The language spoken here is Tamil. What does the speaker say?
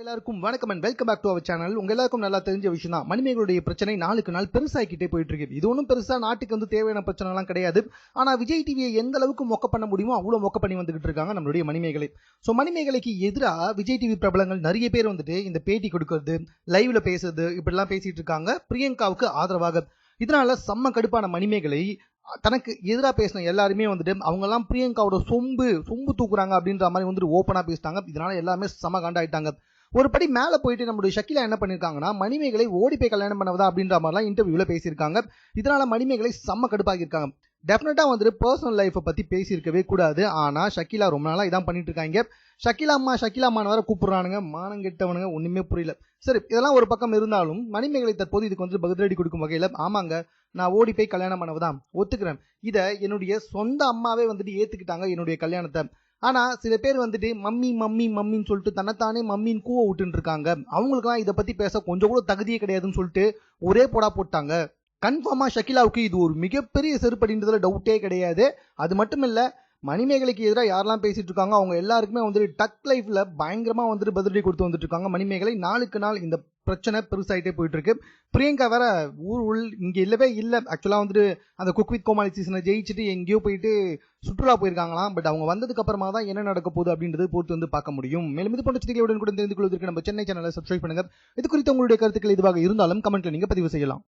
எல்லாருக்கும் வணக்கம் and welcome back to our channel உங்க எல்லாருக்கும் நல்லா தெரிஞ்ச விஷயம் தான் மணிமேகலுடைய பிரச்சனை நாளுக்கு நாள் பெருசாகிக்கிட்டே போயிட்டு இருக்கு இது ஒன்றும் பெருசா நாட்டுக்கு வந்து தேவையான பிரச்சனை எல்லாம் கிடையாது. ஆனா விஜய் டிவியை எந்த அளவுக்கு மொக்க பண்ண முடியுமோ அவ்வளோ மொக்க பண்ணி வந்துகிட்டு இருக்காங்க நம்மளுடைய மணிமேகலை. ஸோ மணிமேகலைக்கு எதிராக விஜய் டிவி பிரபலங்கள் நிறைய பேர் வந்துட்டு இந்த பேட்டி கொடுக்கறது லைவ்ல பேசுறது இப்படிலாம் பேசிட்டு இருக்காங்க. பிரியங்காவுக்கு ஆதரவாக. இதனால செம்ம கடுப்பான மணிமேகலை தனக்கு எதிராக பேசின எல்லாருமே வந்துட்டு அவங்கெல்லாம் பிரியங்காவோட சொம்பு சொம்பு தூக்குறாங்க அப்படின்ற மாதிரி வந்துட்டு ஓப்பனாக பேசிட்டாங்க. இதனால எல்லாமே செம காண்டாயிட்டாங்க. ஒரு படி மேலே போயிட்டு நம்மளுடைய ஷக்கிலா என்ன பண்ணியிருக்காங்கன்னா மணிமேகலை ஓடி போய் கல்யாணம் பண்ணவதா அப்படின்ற மாதிரிலாம் இன்டர்வியூவில் பேசியிருக்காங்க. இதனால மணிமேகலை செம்ம கடுப்பாகியிருக்காங்க டெஃபினட்டாக வந்துட்டு பர்சனல் லைஃப்பை பற்றி பேசியிருக்கவே கூடாது. ஆனால் ஷக்கிலா ரொம்ப நாளாக இதான் பண்ணிட்டு இருக்காங்க ஷக்கிலா அம்மா ஷக்கிலா அம்மான்னு வேற கூப்பிட்றானுங்க. மானம் கெட்டவனுங்க ஒன்றுமே புரியல. சரி இதெல்லாம் ஒரு பக்கம் இருந்தாலும் மணிமேகலை தற்போது இதுக்கு வந்து பதிலடி கொடுக்கும் வகையில் ஆமாங்க நான் ஓடி போய் கல்யாணம் பண்ணவதான் ஒத்துக்கிறேன். இதை என்னுடைய சொந்த அம்மாவே வந்துட்டு ஏற்றுக்கிட்டாங்க என்னுடைய கல்யாணத்தை. ஆனால் சில பேர் வந்துட்டு மம்மி மம்மி மம்மின்னு சொல்லிட்டு தன்னைத்தானே மம்மின்னு கூவ விட்டுட்டு இருக்காங்க அவங்களுக்குலாம் இதை பற்றி பேச கொஞ்சம் கூட தகுதியே கிடையாதுன்னு சொல்லிட்டு ஒரே போடா போட்டாங்க. கன்ஃபார்மாக ஷக்கிலாவுக்கு இது ஒரு மிகப்பெரிய செருப்படின்றதுல டவுட்டே கிடையாது. அது மட்டும் இல்லை மணிமேகலைக்கு எதிராக யாரெல்லாம் பேசிட்டு இருக்காங்க அவங்க எல்லாருக்குமே வந்துட்டு டக் லைஃப்ல பயங்கரமாக வந்துட்டு பதிலடி கொடுத்து வந்துட்டு இருக்காங்க. மணிமேகலை நாளுக்கு நாள் இந்த பிரச்சனை பெருசாகிட்டே போயிட்டு இருக்கு பிரியங்கா வேற ஊர் உள் இங்கே இல்லவே இல்லை. ஆக்சுவலாக வந்துட்டு அந்த குக் வித் கோமாளி சீசனை ஜெயிச்சுட்டு எங்கேயோ போயிட்டு சுற்றுலா போயிருக்காங்களாம். பட் அவங்க வந்ததுக்கு அப்புறமா தான் என்ன நடக்க போகுது அப்படின்றது பொறுத்து வந்து பார்க்க முடியும். மேலும் இது போன்ற செய்திகளுடன் கூட தெரிந்து கொள்வதற்கு நம்ம சென்னை சேனலை சப்ஸ்கிரைப் பண்ணுங்க. இது குறித்து உங்களுடைய கருத்துக்கள் எதுவாக இருந்தாலும் கமெண்ட்ல நீங்க பதிவு செய்யலாம்.